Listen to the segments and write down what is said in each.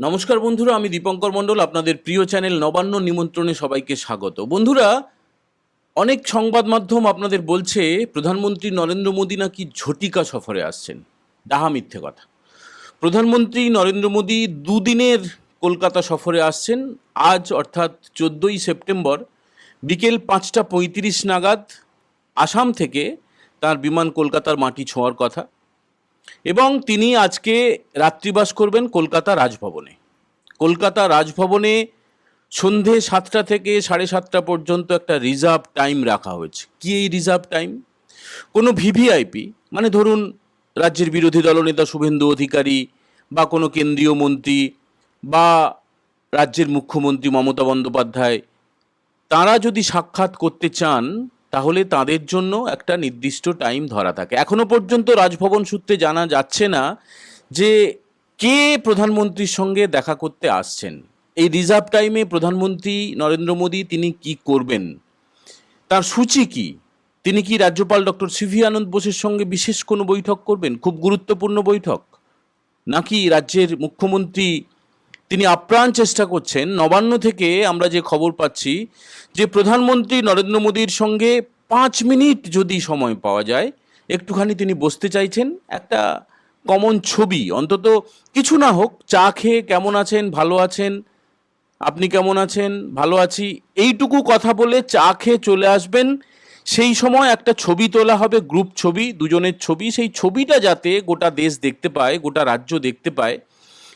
নমস্কার বন্ধুরা, আমি দীপঙ্কর মণ্ডল, আপনাদের প্রিয় চ্যানেল নবান্ন নিমন্ত্রণে সবাইকে স্বাগত। বন্ধুরা, অনেক সংবাদ মাধ্যম আপনাদের বলছে, প্রধানমন্ত্রী নরেন্দ্র মোদী নাকি ঝটিকা সফরে আসছেন। ডাহা মিথ্যে কথা। প্রধানমন্ত্রী নরেন্দ্র মোদী দুদিনের কলকাতা সফরে আসছেন। আজ অর্থাৎ চোদ্দোই সেপ্টেম্বর, বিকেল পাঁচটা পঁয়ত্রিশ নাগাদ, আসাম থেকে তার বিমান কলকাতার মাটি ছোঁয়ার কথা। এবং তিনি আজকে রাত্রিবাস করবেন কলকাতা রাজভবনে। কলকাতা রাজভবনে সন্ধে সাতটা থেকে সাড়ে সাতটা পর্যন্ত একটা রিজার্ভ টাইম রাখা হয়েছে। কি এই রিজার্ভ টাইম? কোনো ভিভিআইপি মানে ধরুন রাজ্যের বিরোধী দলনেতা শুভেন্দু অধিকারী বা কোনো কেন্দ্রীয় মন্ত্রী বা রাজ্যের মুখ্যমন্ত্রী মমতা বন্দ্যোপাধ্যায়, তারা যদি সাক্ষাৎ করতে চান তাহলে তাদের জন্য একটা নির্দিষ্ট টাইম ধরা থাকে। এখনও পর্যন্ত রাজভবন সূত্রে জানা যাচ্ছে না যে কে প্রধানমন্ত্রীর সঙ্গে দেখা করতে আসছেন। এই রিজার্ভ টাইমে প্রধানমন্ত্রী নরেন্দ্র মোদী তিনি কি করবেন? তার সূচি কি? তিনি কি রাজ্যপাল ডক্টর সিভি আনন্দ বোসের সঙ্গে বিশেষ কোনো বৈঠক করবেন? খুব গুরুত্বপূর্ণ বৈঠক? নাকি রাজ্যের মুখ্যমন্ত্রী তিনি আপ্রাণ চেষ্টা করছেন। নবান্ন থেকে আমরা যে খবর পাচ্ছি যে প্রধানমন্ত্রী নরেন্দ্র মোদীর সঙ্গে পাঁচ মিনিট যদি সময় পাওয়া যায়, একটুখানি তিনি বসতে চাইছেন। একটা কমন ছবি, অন্তত কিছু না হোক, চা খেয়ে কেমন আছেন, ভালো আছেন, আপনি কেমন আছেন, ভালো আছি, এইটুকু কথা বলে চা খেয়ে চলে আসবেন। সেই সময় একটা ছবি তোলা হবে, গ্রুপ ছবি, দুজনের ছবি। সেই ছবিটা যাতে গোটা দেশ দেখতে পায়, গোটা রাজ্য দেখতে পায়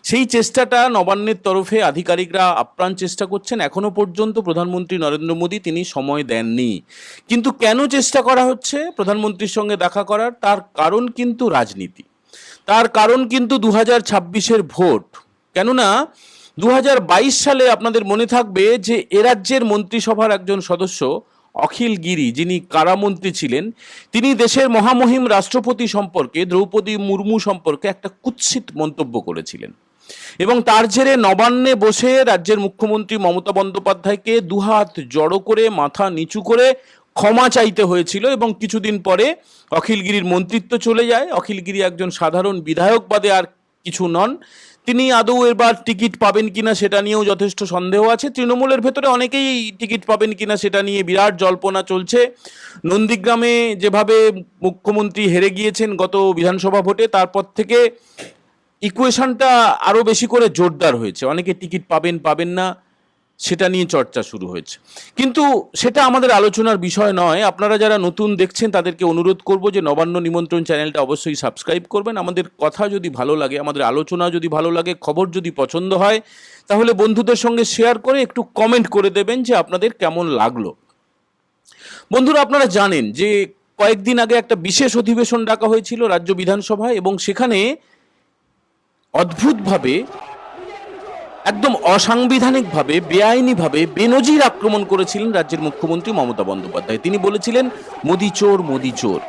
সেই চেষ্টাটা নবান্নের তরফে আধিকারিকরা আপ্রাণ চেষ্টা করছেন। এখনও পর্যন্ত প্রধানমন্ত্রী নরেন্দ্র মোদী তিনি সময় দেননি। কিন্তু কেন চেষ্টা করা হচ্ছে প্রধানমন্ত্রীর সঙ্গে দেখা করার? তার কারণ কিন্তু রাজনীতি। তার কারণ কিন্তু দু হাজার ছাব্বিশের ভোট। কেননা দু হাজার বাইশ সালে আপনাদের মনে থাকবে যে এ রাজ্যের মন্ত্রিসভার একজন সদস্য অখিল গিরি, যিনি কারামন্ত্রী ছিলেন, তিনি দেশের মহামহিম রাষ্ট্রপতি সম্পর্কে, দ্রৌপদী মুর্মু সম্পর্কে একটা কুৎসিত মন্তব্য করেছিলেন। এবং তার জেরে নবান্নে বসে রাজ্যের মুখ্যমন্ত্রী মমতা বন্দ্যোপাধ্যায়কে দুহাত জড়ো করে, মাথা নিচু করে ক্ষমা চাইতে হয়েছিল এবং কিছুদিন পরে অখিলগিরির মন্ত্রিত্ব চলে যায়। অখিলগিরি একজন সাধারণ বিধায়ক বাদে আর কিছু নন। তিনি আদৌ এবার টিকিট পাবেন কিনা সেটা নিয়েও যথেষ্ট সন্দেহ আছে। তৃণমূলের ভেতরে অনেকেই টিকিট পাবেন কিনা সেটা নিয়ে বিরাট জল্পনা চলছে। নন্দীগ্রামে যেভাবে মুখ্যমন্ত্রী হেরে গিয়েছেন গত বিধানসভা ভোটে, তারপর থেকে ইকুয়েশনটা আরও বেশি করে জোরদার হয়েছে। অনেকে টিকিট পাবেন পাবেন না, সেটা নিয়ে চর্চা শুরু হয়েছে। কিন্তু সেটা আমাদের আলোচনার বিষয় নয়। আপনারা যারা নতুন দেখছেন, তাদেরকে অনুরোধ করব যে নবান্ন নিমন্ত্রণ চ্যানেলটা অবশ্যই সাবস্ক্রাইব করবেন। আমাদের কথা যদি ভালো লাগে, আমাদের আলোচনা যদি ভালো লাগে, খবর যদি পছন্দ হয়, তাহলে বন্ধুদের সঙ্গে শেয়ার করে একটু কমেন্ট করে দেবেন যে আপনাদের কেমন লাগল। বন্ধুরা, আপনারা জানেন যে কয়েকদিন আগে একটা বিশেষ অধিবেশন ডাকা হয়েছিল রাজ্য বিধানসভায় এবং সেখানে অদ্ভুতভাবে, একদম অসাংবিধানিকভাবে, বেআইনিভাবে বেনজির আক্রমণ করেছিলেন রাজ্যের মুখ্যমন্ত্রী মমতা বন্দ্যোপাধ্যায়। তিনি বলেছিলেন, মোদি চোর মোদি চোর।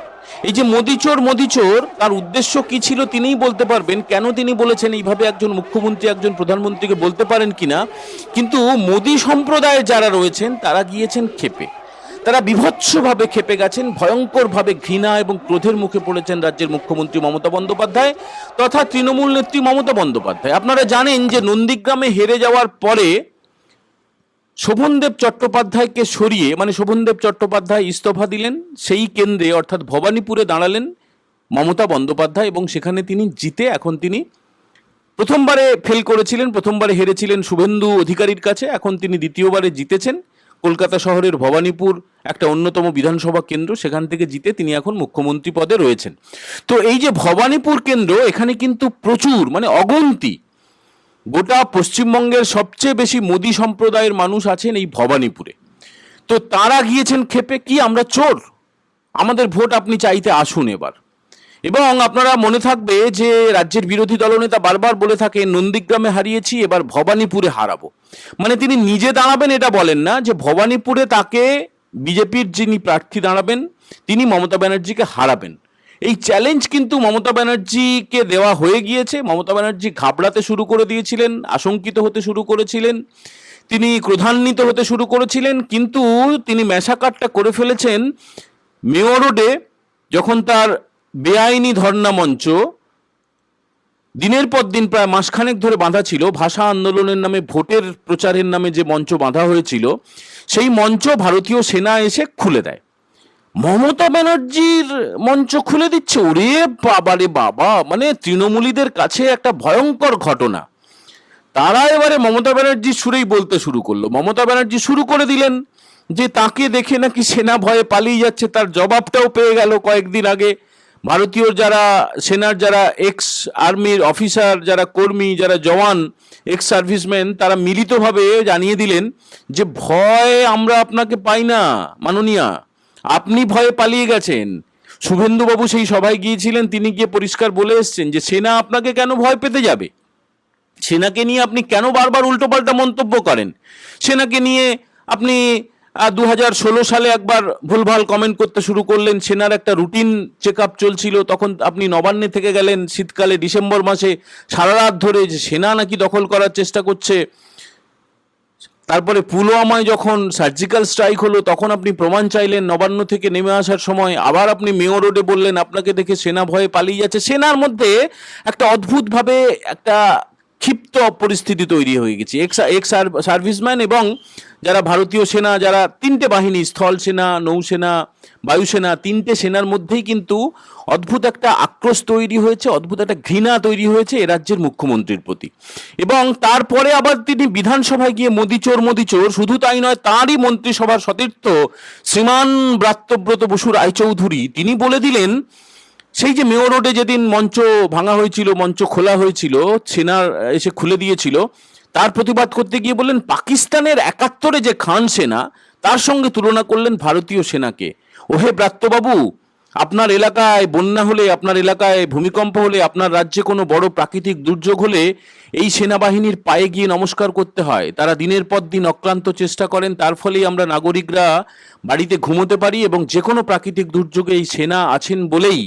এই যে মোদি চোর মোদি চোর তার উদ্দেশ্য কি ছিল তিনিই বলতে পারবেন, কেন তিনি বলেছেন এইভাবে একজন মুখ্যমন্ত্রী, একজন প্রধানমন্ত্রীকে বলতে পারেন কিনা। কিন্তু মোদি সম্প্রদায়ের যারা রয়েছেন, তারা গিয়েছেন ক্ষেপে। তারা বিভৎসভাবে খেপে গেছেন, ভয়ঙ্করভাবে ঘৃণা এবং ক্রোধের মুখে পড়েছেন রাজ্যের মুখ্যমন্ত্রী মমতা বন্দ্যোপাধ্যায় তথা তৃণমূল নেত্রী মমতা বন্দ্যোপাধ্যায়। আপনারা জানেন যে নন্দীগ্রামে হেরে যাওয়ার পরে শোভনদেব চট্টোপাধ্যায়কে সরিয়ে মানে শোভনদেব চট্টোপাধ্যায় ইস্তফা দিলেন, সেই কেন্দ্রে অর্থাৎ ভবানীপুরে দাঁড়ালেন মমতা বন্দ্যোপাধ্যায় এবং সেখানে তিনি জিতে এখন তিনি প্রথমবারে ফেল করেছিলেন, প্রথমবারে হেরেছিলেন শুভেন্দু অধিকারীর কাছে, এখন তিনি দ্বিতীয়বারে জিতেছেন। কলকাতা শহরের ভবানীপুর একটা অন্যতম বিধানসভা কেন্দ্র, সেখান থেকে জিতে তিনি এখন মুখ্যমন্ত্রী পদে রয়েছেন। তো এই যে ভবানীপুর কেন্দ্র, এখানে কিন্তু প্রচুর মানে অগন্তি। গোটা পশ্চিমবঙ্গের সবচেয়ে বেশি মোদি সম্প্রদায়ের মানুষ আছেন এই ভবানীপুরে। তো তারা গিয়েছেন খেপে কি আমরা চোর? আমাদের ভোট আপনি চাইতে আসুন এবার। এবং আপনারা মনে থাকবে যে রাজ্যের বিরোধী দলনেতা বারবার বলে থাকে নন্দীগ্রামে হারিয়েছি, এবার ভবানীপুরে হারাবো। মানে তিনি নিজে দাঁড়াবেন এটা বলেন না যে ভবানীপুরে তাকে বিজেপির যিনি প্রার্থী দাঁড়াবেন, তিনি মমতা ব্যানার্জিকে হারাবেন। এই চ্যালেঞ্জ কিন্তু মমতা ব্যানার্জিকে দেওয়া হয়ে গিয়েছে। মমতা ব্যানার্জি ঘাবড়াতে শুরু করে দিয়েছিলেন, আশঙ্কিত হতে শুরু করেছিলেন, তিনি ক্রধান্বিত হতে শুরু করেছিলেন, কিন্তু তিনি ম্যাসাকারটা করে ফেলেছেন, মেয়র রোডে যখন তার বেআইনি ধর্ণা মঞ্চ। দিনের পর দিন প্রায় মাসখানেক ধরে বাঁধা ছিল। ভাষা আন্দোলনের নামে, ভোটের প্রচারের নামে যে মঞ্চ বাঁধা হয়েছিল, সেই মঞ্চ ভারতীয় সেনা এসে খুলে দেয়। মমতা ব্যানার্জির মঞ্চ খুলে দিচ্ছে। ওরে বাবারে বাবা মানে তৃণমূলীদের কাছে একটা ভয়ঙ্কর ঘটনা। তারা এবারে মমতা ব্যানার্জি সুরেই বলতে শুরু করল। মমতা ব্যানার্জি শুরু করে দিলেন যে, তাকে দেখে নাকি সেনা ভয়ে পালিয়ে যাচ্ছে। তার জবাবটাও পেয়ে গেল কয়েকদিন আগে। ভারতীয় যারা সেনার যারা এক্স আর্মির অফিসার যারা কর্মী, যারা জওয়ান এক্স সার্ভিসম্যান তারা মিলিতভাবে জানিয়ে দিলেন যে ভয় আমরা আপনাকে পাই না, মাননীয়া। আপনি ভয়ে পালিয়ে গেছেন। শুভেন্দুবাবু সেই সভায় গিয়েছিলেন, তিনি গিয়ে পরিষ্কার বলে এসছেন যে সেনা আপনাকে কেন ভয় পেতে যাবে? সেনাকে নিয়ে আপনি কেন বারবার উল্টোপাল্টা মন্তব্য করেন? সেনাকে নিয়ে আপনি দু হাজার ষোলো সালে একবার ভুলভাল কমেন্ট করতে শুরু করলেন। সেনার একটা রুটিন চেক আপ চলছিল। তখন আপনি নবান্নে থেকে গেলেন, শীতকালে ডিসেম্বর মাসে সারা রাত ধরে যে সেনা নাকি দখল করার চেষ্টা করছে। তারপরে পুলওয়ামায় যখন সার্জিক্যাল স্ট্রাইক হলো, তখন আপনি প্রমাণ চাইলেন নবান্ন থেকে নেমে আসার সময়। আবার আপনি মেয়র রোডে বললেন, আপনাকে দেখে সেনা ভয়ে পালিয়ে যাচ্ছে। সেনার মধ্যে একটা অদ্ভুতভাবে একটা ক্ষিপ্ত পরিস্থিতি তৈরি হয়ে গেছে। এক্স সার্ভিসম্যান এবং যারা ভারতীয় সেনা, যারা তিনটে বাহিনী, স্থল সেনা নৌসেনা বায়ুসেনা তিনটে সেনার মধ্যেই কিন্তু অদ্ভুত একটা আক্রোশ তৈরি হয়েছে, অদ্ভুত একটা ঘৃণা তৈরি হয়েছে এ রাজ্যের মুখ্যমন্ত্রীর প্রতি। এবং তারপরে আবার তিনি বিধানসভায় গিয়ে মোদি চোর মোদি চোর, শুধু তাই নয়, তাঁরই মন্ত্রিসভার সতীর্থ শ্রীমান ব্রাত্যব্রত বসু রায়চৌধুরী, তিনি বলে দিলেন সেই যে মেয়র রোডে যেদিন মঞ্চ ভাঙা হয়েছিল, মঞ্চ খোলা হয়েছিল, সেনার এসে খুলে দিয়েছিল, তার প্রতিবাদ করতে গিয়ে বললেন, পাকিস্তানের একাত্তরে যে খান সেনা, তার সঙ্গে তুলনা করলেন ভারতীয় সেনাকে। ওহে ব্রাত্যবাবু, আপনার এলাকায় বন্যা হলে, আপনার এলাকায় ভূমিকম্প হলে, আপনার রাজ্যে কোনো বড় প্রাকৃতিক দুর্যোগ হলে, এই সেনাবাহিনীর পায়ে গিয়ে নমস্কার করতে হয়। তারা দিনের পর দিন অক্লান্ত চেষ্টা করেন, তার ফলেই আমরা নাগরিকরা বাড়িতে ঘুমোতে পারি এবং যে কোনো প্রাকৃতিক দুর্যোগে এই সেনা আছেন বলেই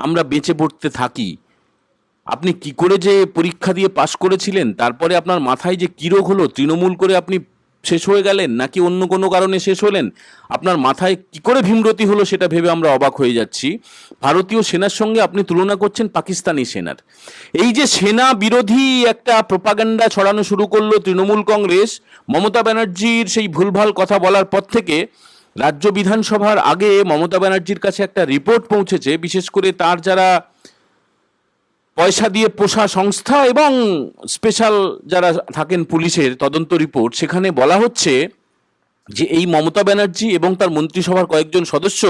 আমরা বেঁচে পড়তে থাকি। আপনি কি করে যে পরীক্ষা দিয়ে পাশ করেছিলেন, তারপরে আপনার মাথায় যে কী রোগ হলো, তৃণমূল করে আপনি শেষ হয়ে গেলেন, নাকি অন্য কোনো কারণে শেষ হলেন? আপনার মাথায় কি করে ভীমরতি হলো সেটা ভেবে আমরা অবাক হয়ে যাচ্ছি। ভারতীয় সেনার সঙ্গে আপনি তুলনা করছেন পাকিস্তানি সেনার। এই যে সেনা বিরোধী একটা প্রপাগান্ডা ছড়ানো শুরু করল তৃণমূল কংগ্রেস, মমতা ব্যানার্জির সেই ভুলভাল কথা বলার পর থেকে রাজ্য বিধানসভার আগে মমতা ব্যানার্জির কাছে একটা রিপোর্ট পৌঁছেছে, বিশেষ করে তার যারা পয়সা দিয়ে পোষা সংস্থা এবং স্পেশাল যারা থাকেন পুলিশের তদন্ত রিপোর্ট, সেখানে বলা হচ্ছে যে এই মমতা ব্যানার্জি এবং তার মন্ত্রিসভার কয়েকজন সদস্য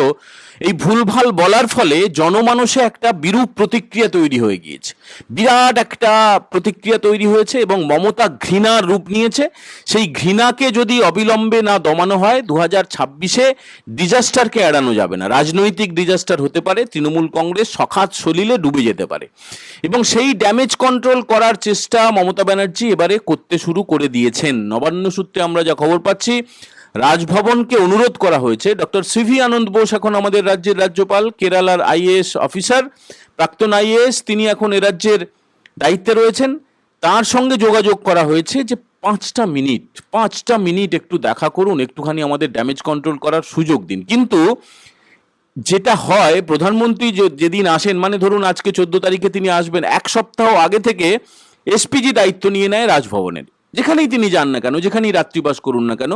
এই ভুলভাল বলার ফলে জনমানসে একটা বিরূপ প্রতিক্রিয়া তৈরি হয়ে গিয়েছে। বিরাট একটা প্রতিক্রিয়া তৈরি হয়েছে এবং মমতা ঘৃণার রূপ নিয়েছে। সেই ঘৃণাকে যদি অবিলম্বে না দমানো হয় দু হাজার ছাব্বিশে ডিজাস্টারকে এড়ানো যাবে না। রাজনৈতিক ডিজাস্টার হতে পারে, তৃণমূল কংগ্রেস সখাত সলিলে ডুবে যেতে পারে। এবং সেই ড্যামেজ কন্ট্রোল করার চেষ্টা মমতা ব্যানার্জি এবারে করতে শুরু করে দিয়েছেন। নবান্ন সূত্রে আমরা যা খবর পাচ্ছি রাজভবনকে অনুরোধ করা হয়েছে। ডক্টর সিভি আনন্দ বোস এখন আমাদের রাজ্যের রাজ্যপাল, কেরালার আইএএস অফিসার, প্রাক্তন আইএএস, তিনি এখন এ রাজ্যের দায়িত্বে রয়েছেন। তার সঙ্গে যোগাযোগ করা হয়েছে যে পাঁচটা মিনিট পাঁচটা মিনিট একটু দেখা করুন, একটুখানি আমাদের ড্যামেজ কন্ট্রোল করার সুযোগ দিন। কিন্তু যেটা হয়, প্রধানমন্ত্রী যেদিন আসেন মানে ধরুন আজকে চোদ্দ তারিখে তিনি আসবেন, এক সপ্তাহ আগে থেকে এসপিজি দায়িত্ব নিয়ে নেয় রাজভবনের। যেখানেই তিনি যান না কেন, যেখানেই রাত্রিবাস করুন না কেন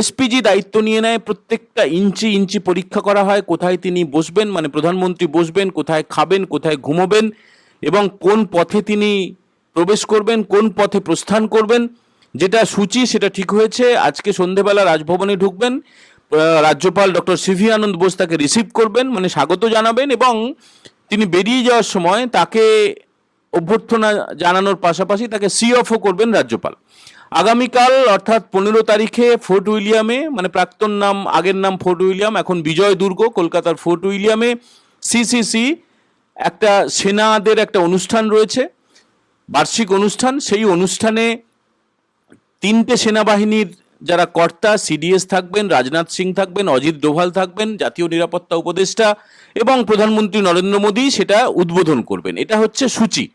এসপিজি দায়িত্ব নিয়ে নেয়, প্রত্যেকটা ইঞ্চি ইঞ্চি পরীক্ষা করা হয়, কোথায় তিনি বসবেন মানে প্রধানমন্ত্রী বসবেন, কোথায় খাবেন, কোথায় ঘুমোবেন, এবং কোন পথে তিনি প্রবেশ করবেন, কোন পথে প্রস্থান করবেন, যেটা সূচি, সেটা ঠিক হয়েছে। আজকে সন্ধেবেলা রাজভবনে ঢুকবেন রাজ্যপাল ডক্টর সিভি আনন্দ বোস তাকে রিসিভ করবেন মানে স্বাগত জানাবেন, এবং তিনি বেরিয়ে যাওয়ার সময় তাকে অভ্যর্থনা জানানোর পাশাপাশি তাকে সি অফও করবেন রাজ্যপাল। আগামীকাল, অর্থাৎ পনেরো তারিখে ফোর্ট উইলিয়ামে মানে প্রাক্তন নাম, আগের নাম ফোর্ট উইলিয়াম, এখন বিজয় দুর্গ, কলকাতার ফোর্ট উইলিয়ামে সিসিসি একটা সেনাদের একটা অনুষ্ঠান রয়েছে। বার্ষিক অনুষ্ঠান, সেই অনুষ্ঠানে তিনটে সেনাবাহিনীর যারা কর্তা সিডিএস থাকবেন, রাজনাথ সিং থাকবেন, অজিত ডোভাল থাকবেন, জাতীয় নিরাপত্তা উপদেষ্টা এবং প্রধানমন্ত্রী নরেন্দ্র মোদী সেটা উদ্বোধন করবেন। এটা হচ্ছে সূচি।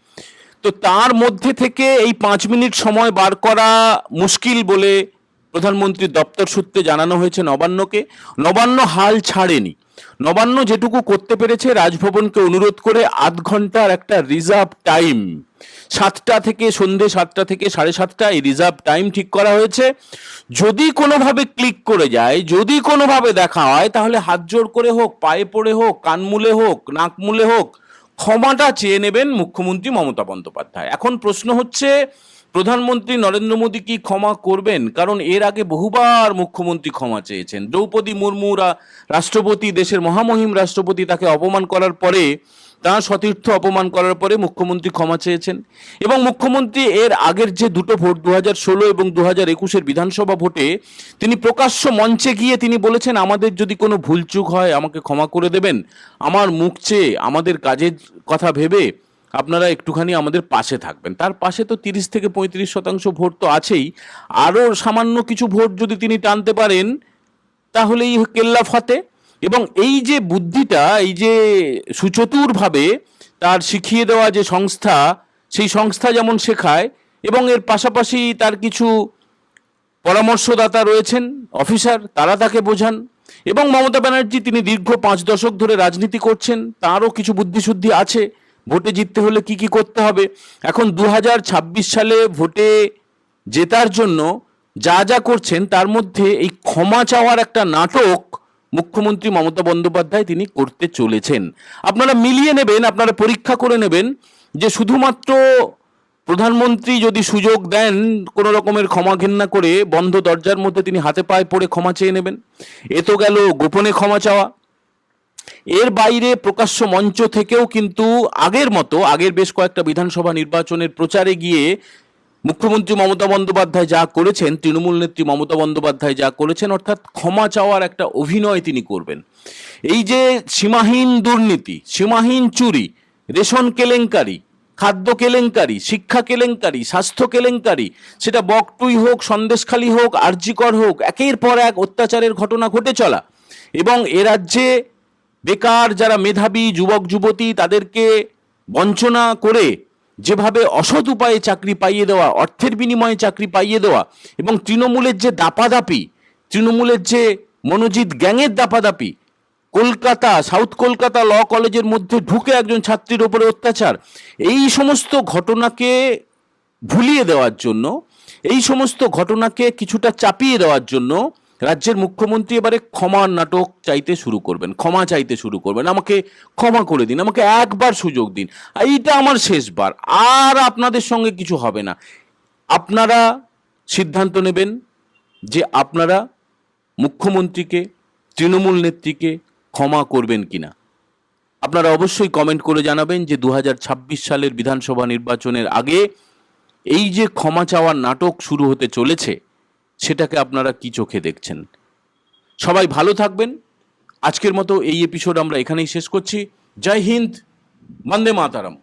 তো তার মধ্যে থেকে এই পাঁচ মিনিট সময় বার করা মুশকিল বলে প্রধানমন্ত্রীর দপ্তর সূত্রে জানানো হয়েছে নবান্নকে। নবান্ন হাল ছাড়েনি। নবান্ন যেটুকু করতে পেরেছে, রাজভবনকে অনুরোধ করে আধ ঘণ্টার একটা রিজার্ভ টাইম। সাতটা থেকে সন্ধে সাতটা থেকে সাড়ে সাতটা এই রিজার্ভ টাইম ঠিক করা হয়েছে। যদি কোনোভাবে ক্লিক করে যায়, যদি কোনোভাবে দেখা হয়, তাহলে হাত জোড় করে হোক, পায়ে পড়ে হোক, কান মুলে হোক, নাক মুলে হোক, ক্ষমাটা চেয়ে নেবেন মুখ্যমন্ত্রী মমতা বন্দ্যোপাধ্যায়। এখন প্রশ্ন হচ্ছে প্রধানমন্ত্রী নরেন্দ্র মোদী কি ক্ষমা করবেন? কারণ এর আগে বহুবার মুখ্যমন্ত্রী ক্ষমা চেয়েছেন। দ্রৌপদী মুর্মু রা- রাষ্ট্রপতি, দেশের মহামহিম রাষ্ট্রপতি তাকে অপমান করার পরে, তাঁর সতীর্থ অপমান করার পরে মুখ্যমন্ত্রী ক্ষমা চেয়েছেন। এবং মুখ্যমন্ত্রী এর আগের যে দুটো ভোট দু হাজার ষোলো এবং দু হাজার একুশের বিধানসভা ভোটে, তিনি প্রকাশ্য মঞ্চে গিয়ে তিনি বলেছেন, আমাদের যদি কোনো ভুলচুক হয়, আমাকে ক্ষমা করে দেবেন। আমার মুখ চেয়ে, আমাদের কাজের কথা ভেবে আপনারা একটুখানি আমাদের পাশে থাকবেন। তার পাশে তো তিরিশ থেকে পঁয়ত্রিশ শতাংশ ভোট তো আছেই। আরও সামান্য কিছু ভোট যদি তিনি টানতে পারেন, তাহলেই কেল্লা ফাতে। এবং এই যে বুদ্ধিটা, এই যে সুচতুরভাবে তার শিখিয়ে দেওয়া যে সংস্থা, সেই সংস্থা যেমন শেখায়, এবং এর পাশাপাশি তার কিছু পরামর্শদাতা রয়েছেন, অফিসার, তারা তাকে বোঝান। এবং মমতা ব্যানার্জি তিনি দীর্ঘ পাঁচ দশক ধরে রাজনীতি করছেন, তারও কিছু বুদ্ধিশুদ্ধি আছে। ভোটে জিততে হলে কি কি করতে হবে? এখন দু হাজার ছাব্বিশ সালে ভোটে জেতার জন্য যা যা করছেন, তার মধ্যে এই ক্ষমা চাওয়ার একটা নাটক মুখ্যমন্ত্রী মমতা বন্দ্যোপাধ্যায় তিনি করতে চলেছেন। আপনারা মিলিয়ে নেবেন, আপনারা পরীক্ষা করে নেবেন যে শুধুমাত্র প্রধানমন্ত্রী যদি সুযোগ দেন, কোনো রকমের ক্ষমা ঘেন্না করে বন্ধ দরজার মধ্যে তিনি হাতে পায়ে পড়ে ক্ষমা চেয়ে নেবেন। এ তো গেল গোপনে ক্ষমা চাওয়া। এর বাইরে প্রকাশ্য মঞ্চ থেকেও কিন্তু আগের মতো, আগের বেশ কয়েকটা বিধানসভা নির্বাচনের প্রচারে গিয়ে মুখ্যমন্ত্রী মমতা বন্দ্যোপাধ্যায় যা করেছেন, তৃণমূল নেত্রী মমতা বন্দ্যোপাধ্যায় যা করেছেন, অর্থাৎ ক্ষমা চাওয়ার একটা অভিনয় তিনি করবেন। এই যে সীমাহীন দুর্নীতি, সীমাহীন চুরি, রেশন কেলেঙ্কারি, খাদ্য কেলেঙ্কারি, শিক্ষা কেলেঙ্কারি, স্বাস্থ্য কেলেঙ্কারি, সেটা বকটুই হোক, সন্দেশখালী হোক, আরজিকর হোক, একের পর এক অত্যাচারের ঘটনা ঘটে চলা এবং এ রাজ্যে বেকার যারা মেধাবী যুবক, যুবতী, তাদেরকে বঞ্চনা করে যেভাবে অসৎ উপায়ে চাকরি পাইয়ে দেওয়া, অর্থের বিনিময়ে চাকরি পাইয়ে দেওয়া এবং তৃণমূলের যে দাপাদাপি, তৃণমূলের যে মনোজিৎ গ্যাংয়ের দাপাদাপি, কলকাতা, সাউথ কলকাতা ল কলেজের মধ্যে ঢুকে একজন ছাত্রীর ওপরে অত্যাচার, এই সমস্ত ঘটনাকে ভুলিয়ে দেওয়ার জন্য, এই সমস্ত ঘটনাকে কিছুটা চাপিয়ে দেওয়ার জন্য রাজ্যের মুখ্যমন্ত্রী এবারে ক্ষমার নাটক চাইতে শুরু করবেন, ক্ষমা চাইতে শুরু করবেন, আমাকে ক্ষমা করে দিন, আমাকে একবার সুযোগ দিন, এইটা আমার শেষবার, আর আপনাদের সঙ্গে কিছু হবে না। আপনারা সিদ্ধান্ত নেবেন যে আপনারা মুখ্যমন্ত্রীকে, তৃণমূল নেত্রীকে ক্ষমা করবেন কিনা। আপনারা অবশ্যই কমেন্ট করে জানাবেন যে দু হাজার ছাব্বিশ সালের বিধানসভা নির্বাচনের আগে এই যে ক্ষমা চাওয়ার নাটক শুরু হতে চলেছে সেটাকে আপনারা কি চোখে দেখছেন? সবাই ভালো থাকবেন। আজকের মতো এই এপিসোড আমরা এখানেই শেষ করছি। জয় হিন্দ, বন্দে মাতারাম।